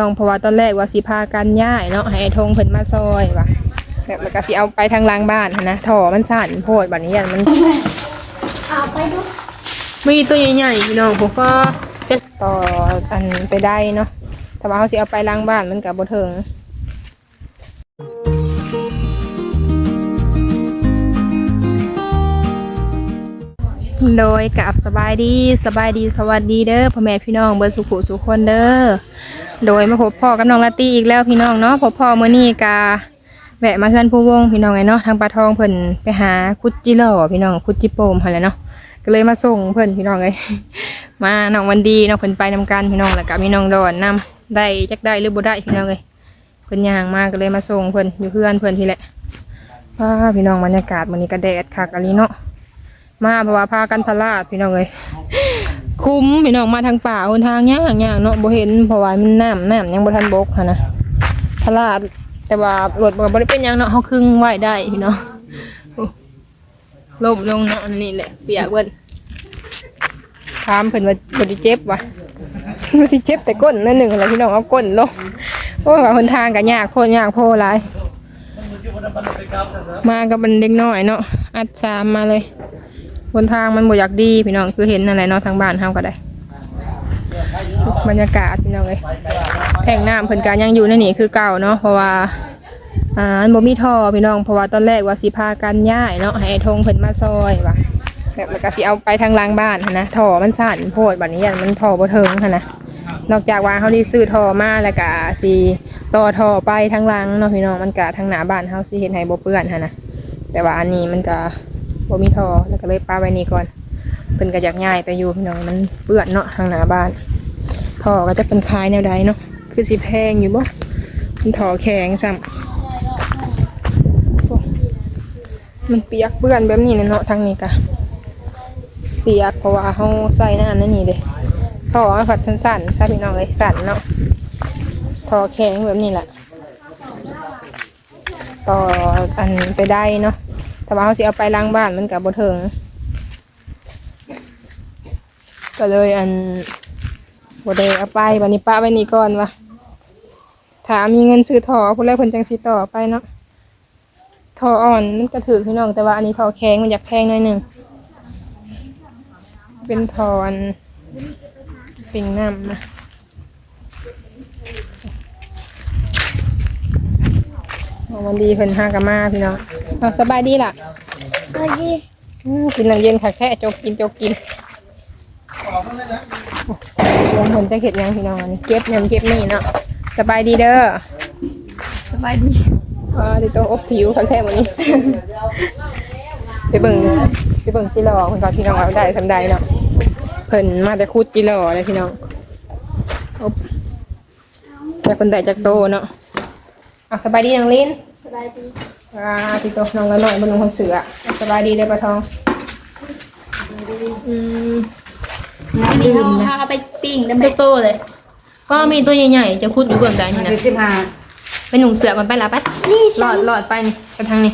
น้องเพราะว่าตอนแรกว่าสิพากันย่ายเนาะให้ไอ้ธงเพิ่นมาซอยว่ะแบบมันก็สิเอาไปทางหล้างบ้านหั้นนะท่อมันสั่นโพดบัดนี้ยันมัน เอาไปดูมีตัวใหญ่ๆพี่น้องผมก็จะต่ออันไปได้เนาะแต่ว่าเขาสิเอาไปล้างบ้านมันกับบ่ถึง โดยกับสบายดีสบายดีสวัสดีเด้อพ่อแม่พี่น้องเบอร์สุขุสุขคนเด้อโดยมาพบพ่อกับน้องลาตี้อีกแล้วพี่น้องเนาะพบพ่อเมื่อนี้กาแวะมาเพื่อนผู้วงพี่น้องไงเนาะทางปลาทองเพิ่นไปหาคุดจิโร่พี่น้องคุดจิโปมหั่นแหละเนาะก็เลยมาส่งเพื่นพี่น้องเลยมาน้องวันดีน้องเพิ่นไปนำกันพี่น้องแล้วก็มีน้องดอนนำได้จักได้หรือบ่ได้พี่น้องเลยเพิ่นย่างมาก็เลยมาส่งเพิ่นอยู่เพื่อนเพิ่นพี่แหละว้าพี่น้องบรรยากาศวันนี้ก็แดดคักอันนี้เนาะ มาเพราะว่าพากันพลาดพี่น้องเลยคุ้มพี่น้องมาทางป่าหนทางย่างย่างเนาะบ่เห็นเพราะว่ามันน้ำน้ำยังบ่ทันบกค่ะนะพลาดแต่ว่ารถบ่ได้เป็นยังเนาะเฮาครึ่งไหวได้พี่น้องล่มลงเนาะนนี้แหละเปียกเบิ้นถามเพิ่นว่าบ่ได้เจ็บวะมันสิเจ็บแต่ก้นนั่นหนึ่งอะไรพี่น้องเอาก้นลงโอ้ยว่าหนทางก็ยากโพดยากโพหลายมากับมันเด็กน้อยเนาะอัดชามมาเลย บนทางมันบ่อยากดีพี่น้องคือเห็นอะไรเนาะทางบ้านเฮาก็ได้ บรรยากาศพี่น้องเลยแทงน้ำเพิ่นการยังอยู่ในนี่คือเก่าเนาะเพราะว่าอ่าอันบ่มีท่อพี่น้องเพราะว่าตอนแรกว่าสิพากันย้ายเนาะให้ไอ้ธงเพิ่นมาซอยว่ะแบบมันก็สิเอาไปทางล้างบ้านหั้นนะท่อมันสั่นโพดบัดนี้ยันมันท่อบ่ถึงหันนะนอกจากว่าเฮาได้ซื้อท่อมาแล้วก็สิต่อท่อไปทางหลังเนาะพี่น้องมันก็ทางหน้าบ้านเฮาสิเฮ็ดให้บ่เปื้อนหันนะแต่ว่าอันนี้มันก็ บ่มีทอแล้วก็เลยปาไว้นี่ก่อนเพิ่นก็อยากย้ายไปอยู่พี่น้องมันเปื้อนเนาะทางหน้าบ้านทอก็จะเป็นคล้ายแนวใดเนาะคือสิแพงอยู่บ่มันทอแข็งซ้ำมันเปียกเปื้อนแบบนี้เนาะทางนี้กะเปียกเพราะว่าเขาใส่น้ำนั่นนี่เด้ทอมันผัดสั้นๆใช่พี่น้องเลยสั่นเนาะทอแข็งแบบนี้แหละต่ออันไปได้เนาะ แต่ว่าเขาสิเอาไปล้างบ้านมันกับบ่เทิงก็เลยอันบ่ได้เอาไปวันนี้ป้าไว้นี่ก่อนวะถ้ามีเงินซื้อท่อผู้แรกเพิ่นจังสิต่อไปเนาะทออ่อนมันกระถือพี่น้องแต่ว่าอันนี้ทอแข็งมันอยากแพงหน่อยหนึ่งเป็นทอนปิงน้ำนะเอา วันดีเพิ่นห้ากะมาพี่น้องเอาสบายดีล่ะเอาดีอื้อกินน้ำเย็นค่ะแค่จกกินจกกินลงผลจะเข็ดยังพี่น้องอันนี้เก็บยังเก็บนี่เนาะสบายดีเด้อสบายดีอ่าติโตอบผิวค่ะแค่วันนี้ ไปเบิ่งไปเบิ่งจิรอเพิ่นก็พี่น้องเอาได้สำใดเนาะเพิ่นมาแต่คูดจิรอเลยพี่น้องอบจากคนใดจากโตเนาะ เอาสบายดีนางลินสบายดีอ่าติโตน้องละหน่อยบนลงคนเสือสบายดีเลยปลาทองอืมอันนี้เขาเขาเอาไปปิ้งได้ไหมโตๆเลย ก็มีตัวใหญ่ๆจะคูดอยู่เบื้องใดนี่นะคือสิบห้าไปหนุ่งเสือก่อนไปละไปหลอดหลอดไปนี่ไปทางนี้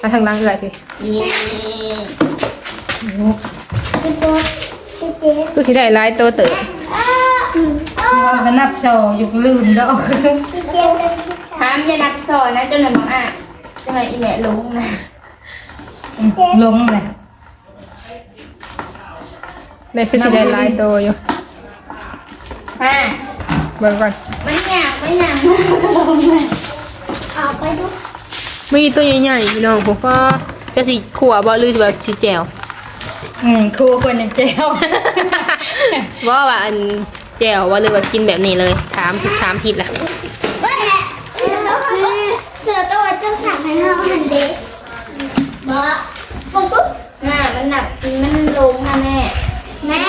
ไปทางล่างเลยพี่นี่เป็นตัวเป็นเจ๊กูสิได้หลายตัวเต๋อว่ามันนับโชว์อยู่ลืมดอก เป็นเจ๊เป็นพิซซ่าห้ามอย่านับซอยนะจนหนึ่งอะจนหนึ่งอีแม่ลงนะลงเลยได้คือสิได้หลายตัวอยู่ห้าเบิ่งก่อนมันหยาบไม่หยาบเอาไปดูมีตัวใหญ่ๆพี่น้องผมก็จะสิขัวบ่หรือสิแบบสิแจวอืมครูคนยังเจ้าว่าว่าอันแจวว่าหรือว่ากินแบบนี้เลย ถามผิดถามผิดล่ะ เบ้แหละเสือตัวเสื อตัวเจ้าสั่งให้เราหันเด็กบอกปุ๊บปุ๊บหน้ามันหนักมันลงนะแม่แม่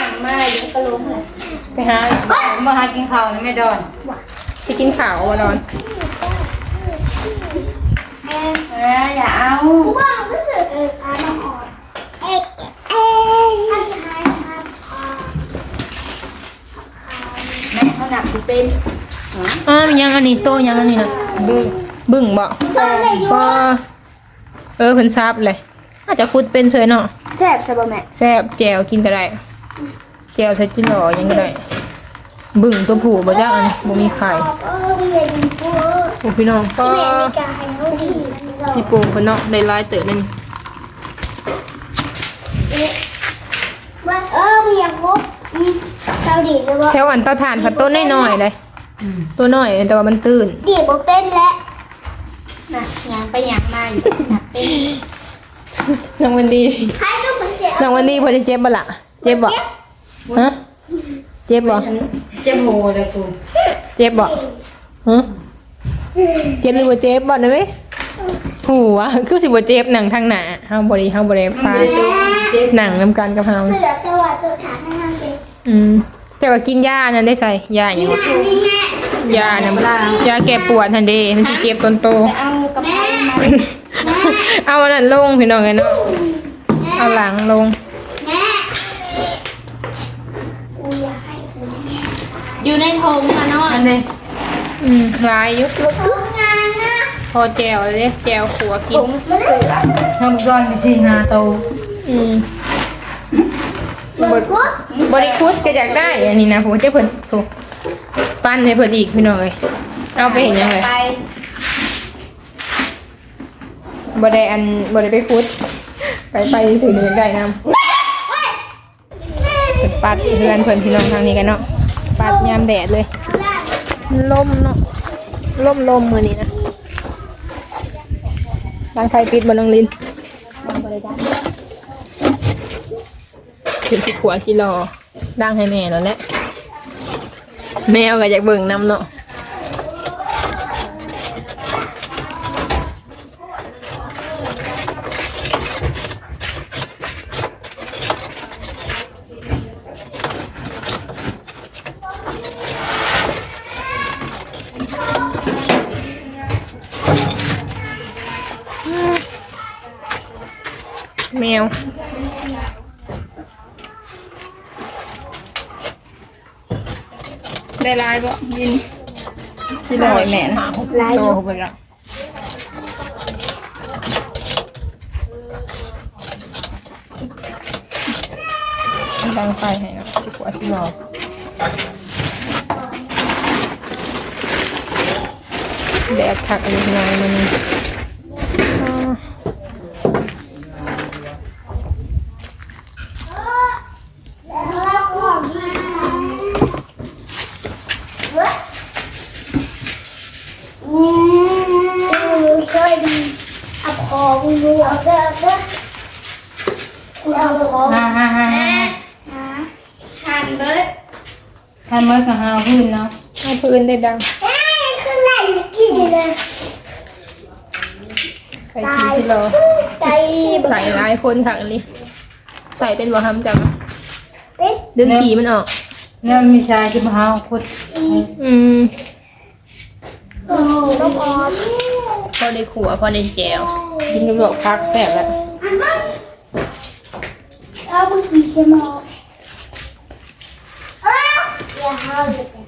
หนักมากเดี๋ยวก็ลงเลยไปหามาหากินข้าวนี่ไม่ดอนไปกินข้าวบ่นอนแม่อ่าอย่าเอากูว่ามันรู้สึกเออพาน้องอ่อนเอ๊ะเอ๊ะท่านชายครับอ่าแม่เขาหนักที่เป็น อ้าวยังอันนี้โตยังอันนี้นะบึ้ง บึ้งบ่เคยได้อยู่ก็เออเพิ่นซับเลย อาจจะคุดเป็นเฉยเนาะแซ่บใช่ป่ะแม่แซ่บแจวกินก็ได้แจวใส่จิหล่อยังก็ได้ บึ่งตัวผู้บ่จ้าอันนี้บ่มีไข่เออเมียเป็นผู้โอ้พี่น้องก็ที่แม่มีการให้เขาดีพี่ปูเพิ่นเนาะได้หลายเติบนั่นว่าเออเมียพบเกาดีเลยว่าแถวอันเตาถ่านผัดต้นน้อยๆเลยตัวน้อยแต่ว่ามันตื่นดีบ่เป็นแล้ว น่ะยางไปยางมาอยู่หนักเป็นนางวันดีใครต้องมาเสียนางวันดีพอได้เจ็บบ่ล่ะเจ็บบ่ฮะเจ็บบ่เจ็บโหเลยกูเจ็บบ่ฮะเจ็บหรือบ่เจ็บบ่นะเว้ยหัวคือสิบ่เจ็บหนังทางหน้าเฮาบ่ได้เฮาบ่ได้ฟาดหนังนํกันกับเฮาเสือตะวันจะถามให้ทำเด็กอืมแต่ว่ากินยานั่นได้ใส่ยาหยังวะนี่แม่ ยาน่ะยาแก้ปวดทันเดมันสิเจ็บตนโตไปเอากระเพรามาเอาอันนั้นลงพี่น้องไงเนาะเอาหลังลงแม่กูอยากให้คุณอยู่ในธงนะเนาะอันนี้อืมหลายอยุคทำงานนะพอแจวเลยแจวขัวกิน ทำก้อนไปสี่ห้าโตอืมเบิกว่าบริคุดก็อยากได้อันนี้นะผมจะเพิ่นถูก ปั้นให้เพิ่นอีกพี่น้องเลยเอาไปเห็นยังไงไปบ่ได้อันบ่ได้ไปคุด ไปไปสื่อเดินได้นำเพิ่นปัดเพื่อนเพิ่นพี่น้องทางนี้กันเนาะปัดยามแดดเลยลมเนาะลมลมมือนี้นะดังไฟปิดบนน้องลินถึงสิขวกิโลดังให้แม่แล้วแหละ แมวก็อยากเบิ่งน้ำเนาะแมว ได้ลายบ่ยินที่ลอยแม่นะโตเข้าไปแล้วดังไฟให้เนาะสิขวสิรอแดดคักอันนี้ไงมันอ่า แล้วก็มาเว้ยอืมเคยเอาของดูเอาเด้อเด้อเอาของ ห้าห้าห้าห้า นะ ทานเบิร์ด ทำเมื่อกับห้าพื้นเนาะ ให้พื้นได้ดังเอ้ยข้างในมันกินเลยใส่ทีที่รอใจใส่หลายคนค่ะอันนี้ใส่เป็นบ่ทำจังเป็นดึงขี่มันออกเนี่ยมีชายที่มาหาคุดอืมโอ้โหน้องออมพอได้ขัวพอได้แจวกินกับบอกพักแซ่บแล้วเอาไปขี่เสมอเอ้าอย่าห้าวเลย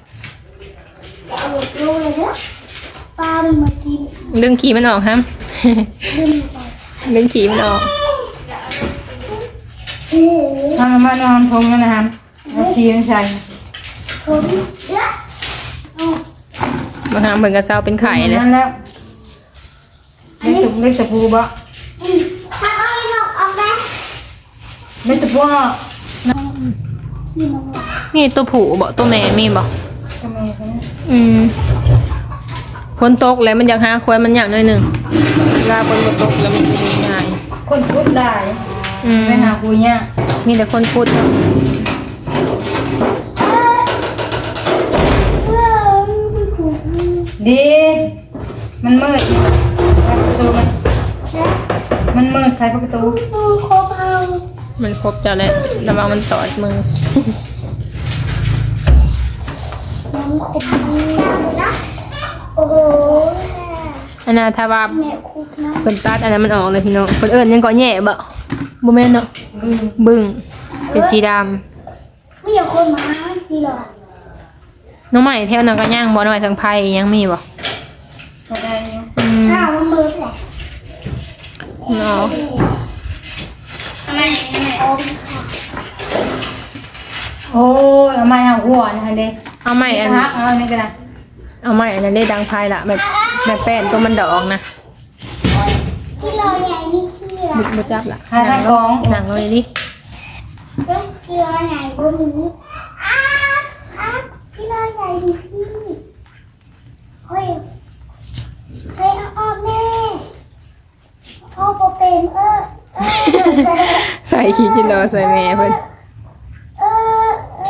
จะเอาลูกเลยเนอะปลามันมากินดึงขี่มันออกครับ ดึงไปดึงขี่มันออกเอ้ยทำมานอนทงกันนะครับเอาชีมันใส่ผมเยอะบางครั้งเหมือนกับเซาเป็นไข่เลยนั่นแล้วเล็กตะเล็กตะปูบ่อืมถ้าเอาอีกหน่อยเอาไหมเล็กตะปูอะขี่มันมามีตัวผูบอกตัวแม่มีบอกทำไมเขาเนี่ย อืมฝนตกแล้วมันอยากหาควายมันอยากหน่อยหนึ่งเวลาฝนบ่ตกแล้วมันจะมีง่าย คนคุดได้อืม ไปหาคุยเนี่ยมีแต่คนพูดเนาะเออมันขู่มันดีมันมืดใส่ประตูมันมันมืดใส่ประตูฟูโคบเอามันครบจะแล้วระวังมันตอดมือ น้ำขบนะโอ้โหอันนาถ้าว่าแม่คุกนะเพิ่นตัดอันนั้นมันออกเลยพี่น้องเพิ่นเอิ้นยังก่อแย่บ่บ่แม่นเนาะบึ้งเป็นสีดำไม่อยากคนมาหาจีหรอน้องใหม่แถวนั้นก็ย่างบ่น้อยทางไผยังมีบ่ก็ได้อยู่อืมอ้าวมันมือแหละเนาะทำไมทำไมอมค่ะโอ้ยเอามาเอาหัวนะคะเด็ก เอาไม้อันฮักเอาอันนี้ก็ได้เอาไม้อันนั้นได้ดังพายละแบบแบบแป้นตัวมันดอกนะที่เราใหญ่นี่ขี้บุละบบุจับละหาทางกองหนังเลยดิเอ้ยที่เราใหญ่บนนี้อ้าครับที่เราใหญ่นี่ขี้เฮ้ยเฮ้ยเอาออกแม่เอาโปเป็นเออเออใส่ขี้จิโลใส่แม่เพิ่น เออเอ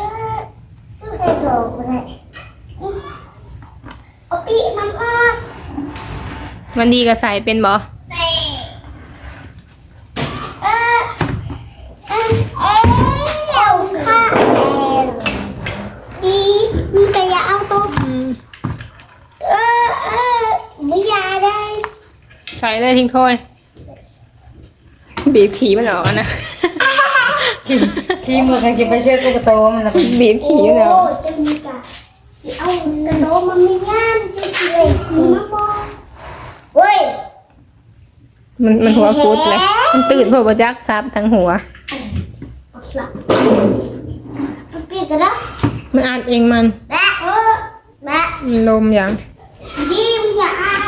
อ เออเออโดดเลยเอาปีมันออกวันดีก็ใส่เป็นบ่เออเออเออเอาค่ะดีมีแต่อย่าเอาตัวอืมเออเออไม่อยาได้ใส่เลยทิ้งโทษบีบขี้มันออกอะนะ ขี้ขี้มือกันกินไปเชื่อตุ๊กโตมันแล้วก็บีบขี้มันอโอ้อกจะมีกะสิเอากระโดดมันไม่ย่านจะสิเลยมีมะม่วงเว้ยมันมันหัวกุดเลย มันตื่นเพื่อบ่จักซับทั้งหัวเอาสลับเอาปีกกระโดดมันอัดเองมันแบะเออแบะมันลมอย่างดีมันอย่าอ่าน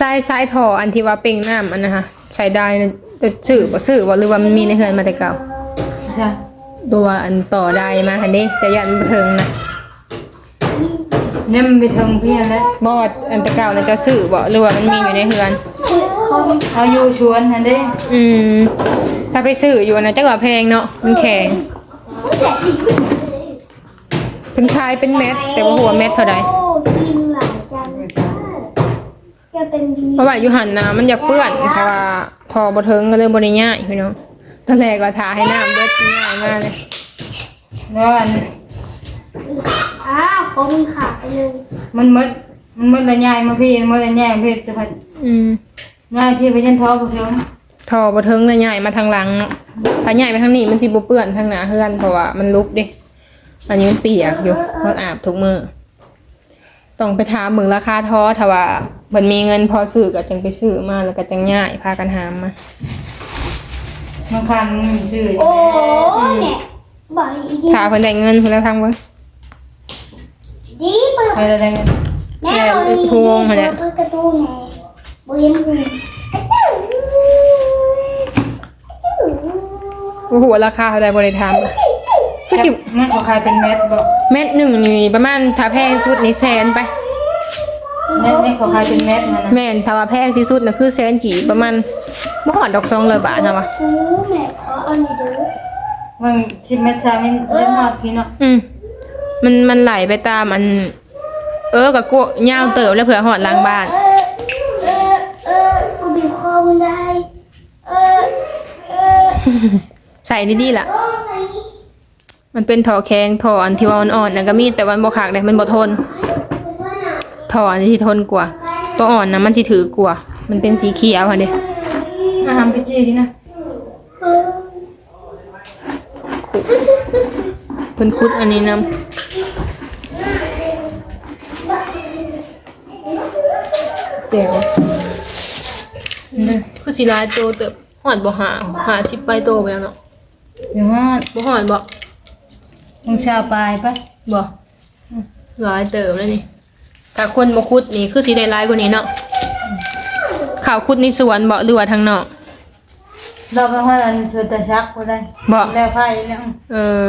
ทรายทรายถออันที่ว่าเป่งน้ำอันนะคะใช้ได้นะจะซื้อบ่ซื้อบ่หรือว่ามันมีในเฮือนมาแต่เก่า ใช่ตัวอันต่อได้มาคันนี้จะยันบ่เทิงนะเนี่ยมันไปถึงเพี่อนแล้วบอดอันแต่เก่านะจะซื้อบ่หรือว่ามันมีอยู่ในเฮือนชื่อคนเอาอยู่ชวนอันนี้อืม ถ้าไปซื้ออยู่นะจักว่าแพงเนาะมันแข็งผู้ใหญ่ที่เพิ่นขายเป็นเม็ด แต่ว่าหัวาเม็ดเท่าใดโอ้กินหลายจังจะเป็นดีเพราะว่าอยู่หันน้ำมันอยากเปื้อนเพราะว่าพอบ่เทิงก็เลยบ่ได้ง่ายพี่น้อง ตอนแรกก็ทาให้น้ำเบิดง่ายมากเลยแล้วอันอ้าวเขามีขาไปเลยมันมดมันมดละยายมาพี่มดละยายมาพี่จะพันอืมยายพี่ไปยันท้อไปถึงทอบ่เทิงเลยใหญ่มาทางหลังเนาะถ้าใหญ่ไปทางนี้มันสิบ่เปื้อนทางหน้าเฮือนเพราะว่ามันลุกเดิอันนี้มันเปียกอยู่มันอาบทุกมื้อต้องไปถามมึงราคาทอถ้าว่าเพิ่นมีเงินพอซื้อก็จังไปซื้อมาแล้วก็จังง่ายพากันหามมา บางครั้งมันชื่อโอ้เนี่ยบอกอีดีถ้าเพิ่นได้เงินเพิ่นแล้วทางเบิ่งดีเปิดไปอะไรกันแม่เอาดีพวงมาเนี่ยเปิดกระตูนไงบุยมบุยโอ้โหราคาเท่าใดบ่ได้ถามคือสิมันเขาขายเป็นเม็ดบอกเม็ดหนึ่งนี่ประมาณถ้าแพงสุดนี่แสนไป เนี่ยเนี่ยเขาขายเป็นเม็ดมันนะแม่นถ้าว่าแพงที่สุดน่ะคือแสนกี่ประมาณบ่ฮอดดอก200บาทค่ะวะโอ้แม่ขอเอาหน่อยเด้อมันสิบเม็ดชาเป็นเล่นหอดพี่เนาะอืมมันมันไหลไปตามอัน เออกับกูยาวเติบแล้วเผื่อฮอดหลังบ้านเออเออเออกูบีบคอมึงได้เออเออใส่ดีๆล่ะ โอ้ยมันเป็นถอแข็งถออันที่ว่ามันอ่อนน่ะก็มีแต่ว่ามันบ่คักเลยมันบ่ทน ถออันที่ทนกว่า ตัวอ่อนน่ะมันสิถือกว่า มันเป็นสีเขียวค่ะเด้อาหารไปจีนะเออเพิ่นคุดอันนี้นํแจ๋วคือสิหลายโตเติบฮอดบ่หาหาสิบไปโตไปแล้วเนาะเดี๋ยวว่าบ่ฮอดบ่มึงชาปลายปะบ่หลายเติบแล้วนี่ ถ้าคนบ่คุดนี่คือสิได้หลายกว่านี้เนาะข่าวคุดในสวนบ่หรือว่าทางนอกเราไปห้อยอันเชิญแต่ชักก็ได้บ่แล้วไพ่แล้วเออ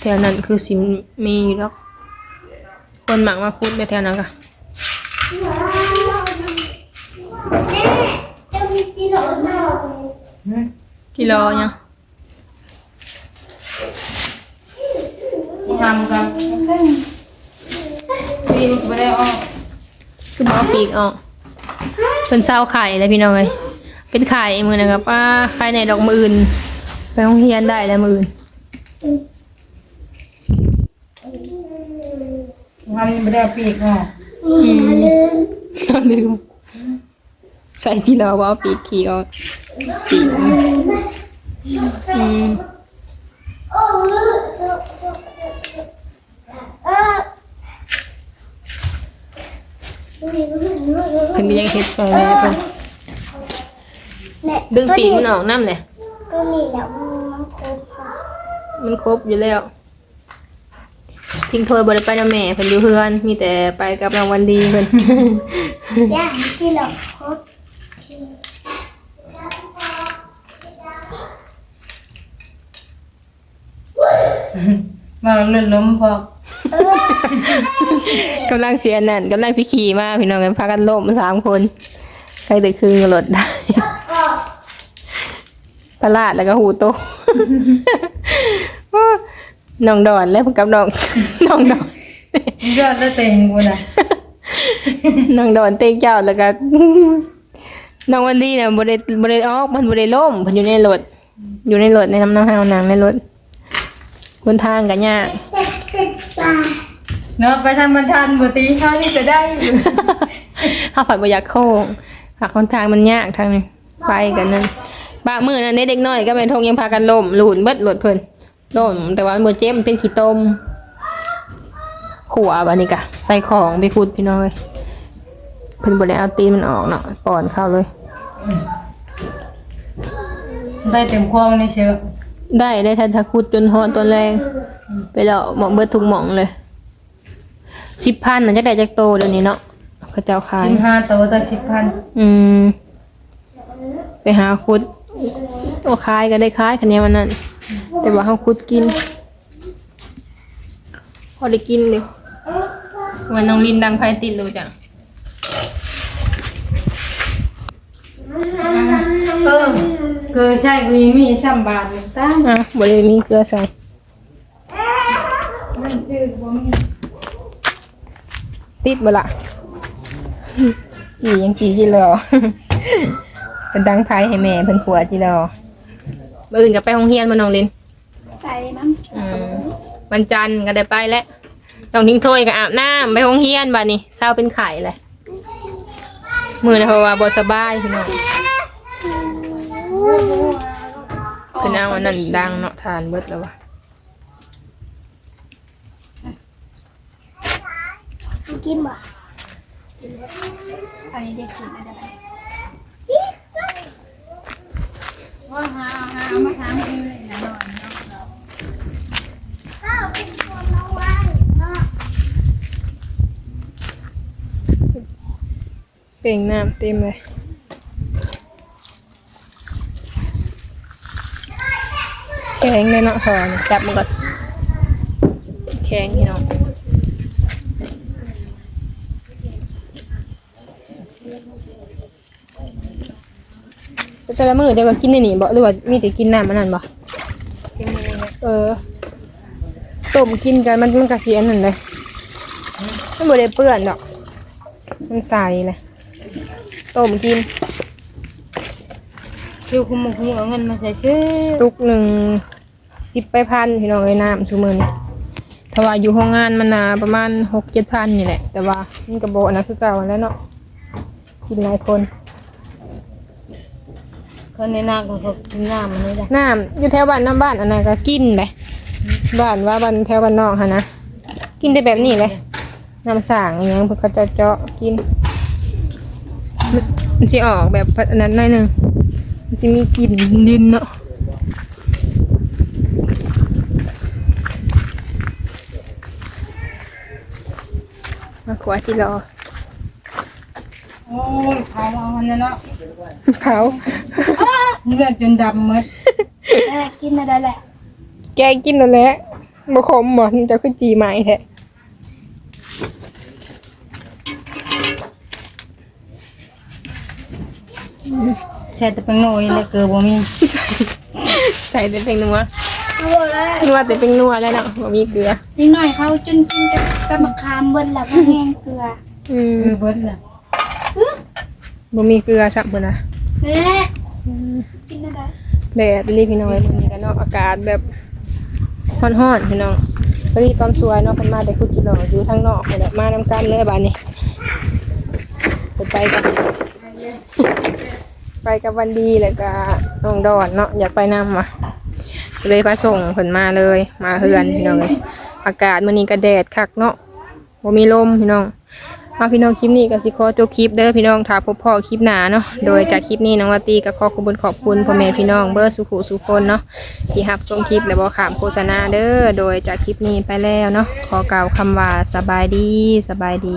แถวนั้นคือสิมีอยู่แล้วคนหมักมาคุดในแถวนั้นก็แม่จะมีกิโลไหมหืมกิโลยังทำกัน พี่ไม่ได้ออกคือบ่เอาปีกออกเพิ่นเศร้าไข่แล้วพี่น้องเอ้ยเป็นไข่มื้อนะครับป้าไข่ในดอกมืออื่นไปโรงเรียนได้แล้วมื้ออื่นทำไม่ได้เอาปีกออกอย่าลืมก็ลืมใส่ที่เราว่าเอาปีกขี่ออกปีกอืมโอ้เออ เพิ่นก็ยังเฮ็ดซอยเลยเพิ่นเนี่ยดึงปีกมันออกน้ำเลยก็มีแล้วมันครบค่ะมันครบอยู่แล้วทิ้งถ้วยบ่ได้ไปนํแม่เพิ่นอยู่เฮือน มีแต่ไปกับรางวัลดีเพิ่นย่างที่เราครบมาเลื่อนล้มพอ กำลังเสียนั่นกำลังสิขี่มาพี่น้องกันพากันล่มสามคนใครได้คืนก็รถได้ตลาดแล้วก็หูโตน้องดอนแล้วกับน้องน้องดอนยอดแล้วเต็งกูนะน้องดอนเต็งเจ้าแล้วก็น้องวันดีเนี่ยบ่ได้บ่ได้ออกมันบ่ได้ล่มเพิ่นอยู่ในรถอยู่ในรถในน้ำน้ำห้าวนางในรถคนทางกันยาก เจ็ดสิบตาเนาะไปทำมันทันบ่ตีเขานี่จะได้อยู่ถ้าฝันบ่อยากโค้งหักคนทางมันยากทางนี้ไปกันนั่นบางมื้อนั้นเด็กน้อยก็แม่นทงยังพากันล่มหลุนเบิดรถเพิ่นล่มแต่ว่าบ่เจ็บมันเป็นขี้ต้มขัวบัดนี้กะใส่ของไปขุดพี่น้อยเพิ่นบ่ได้เอาตีนมันออกเนาะป้อนเข้าเลย ได้เต็มควงนี่เชียวได้ได้ทันทะคุดจนหอตัวแรง ไปแล้วหมองเบิดทุกหมองเลยสิบพันน่ะจะได้จากโตเดี๋ยวนี้เนาะเขาเจ้าขาย สิบห้าตัวต่อสิบพันอืม ไปหาคุดโอ้ขายก็ได้ขายคะแนนวันนั้น แต่ว่าเขาคุดกิน พอได้กินเดี๋ยววันน้องลินดังไฟติดเลยจ้ะเออเกอใช่กูยังมีช่ำบาทเลยตายอะบริมีเกลือใส่มัน ชื่อบ่มีติดบ่ละจียังจีจีรอเป็นดังไฟให้แม่เพิ่นขัวจีรอมื่ออื่นก็ไปโรงเรียนมาน้องลินใส่น้ำอืมวันจันทร์ก็ได้ไปแล้วต้องทิ้งถ้วยก็อาบน้ำไปโรงเรียนบัดนี้เศร้าเป็นไข่เลยมือนะเพราะว่าบ่สบายพี่น้องเพิ่นเอาอันนั้นดังเนาะทานเบิดแล้ววะ กินบ่อันนี้ได้ฉีดได้ว่าหาหาเอามาทางนี้เลยนะนอนก็เป็นนเอาไว้เนาะเป่งน้ำเต็มเลยแข็งเลยเนาะพอนี่จับมันก่อนแข็งพี่น้อง แต่ละมื้อเดี๋ยวก็กินในนี่บ่หรือว่ามีแต่กินน้ำมันนั่นบ่เออต้มกินกันมันมันก็สิอันนั้นเลยมันบ่ได้เปื้อนดอก มันใส่เลยต้มกินชื่อคุมคุมเอาเงินมาใส่ชื่อตุกหนึ่งสิบไปพันพี่น้องเอ้ยน้ำชูมือนี่ถ้าว่าอยู่ห้องงานมันนาประมาณหกเจ็ดพันนี่แหละ แต่ว่ามันกระโบนะคือเก่าแล้วเนาะกินหลายคน คนในนาก็เขากินน้ำมันนี่แหละน้ำอยู่แถวบ้านน้ำบ้านอันนั้นก็กินเลยบ้านว่าบ้านแถวบ้านนอกฮะนะกินได้แบบนี้เลยน้ำสั่งอหยังเพื่อเขาจะเจาะกินมันมันสิออกแบบอันนั้นหน่อยหนึงมันจะมีกลิ่นดินเนาะมาขวาจิรอ โอ้ยเผาเอามันเนี่ยเนาะเผาเลือดจนดำหมดเออกินอะไรแหละแกกินแล้วแหละบ่ขมบ่มันจะขึ้นจีใหม่แท้ใช่แต่เป็นโง่ยเลยเกลือบ่มีใส่แต่เป็นนัวเอาบอกแล้วนัวแต่เป็นนัวแล้วเนาะบ่มีเกลือนิดหน่อยเขาจนกินกับกับมะขามเบิ้ลแล้วก็แห้งเกลืออืมคือเบิดล่ะ บ่มีเกลือซับเพิ่นน่ะและกินอะไรแดดนี่พี่น้องเอ้ยมื้อนี้ก็เนาะอากาศแบบร้อนๆพี่น้องพอดีตอนสวยเนาะเพิ่นมาแต่คุดจิรออยู่ทางนอกนี่แหละมานํกันเลยบัดนี้ไปไปกันไปกับวันดีแล้วก็น้องดอนเนาะอยากไปนำอะเลยพาส่งผลมาเลย มาเฮือนพี่น้องเลยอากาศมื้อนี้ก็แดดคักเนาะบ่มีลมพี่น้อง เอาพี่น้องคลิปนี้ก็สิขอจบคลิปเด้อพี่น้องถ้าพบพ่อคลิปหนาเนาะโดยจากคลิปนี้น้องลาตีก็ขอขอบคุณขอบคุณพ่อแม่พี่น้องเบอร์สุขุสุคนเนาะที่หับชมคลิปและบอขามโฆษณาเด้อโดยจากคลิปนี้ไปแล้วเนาะขอกล่าวคำว่าสบายดีสบายดี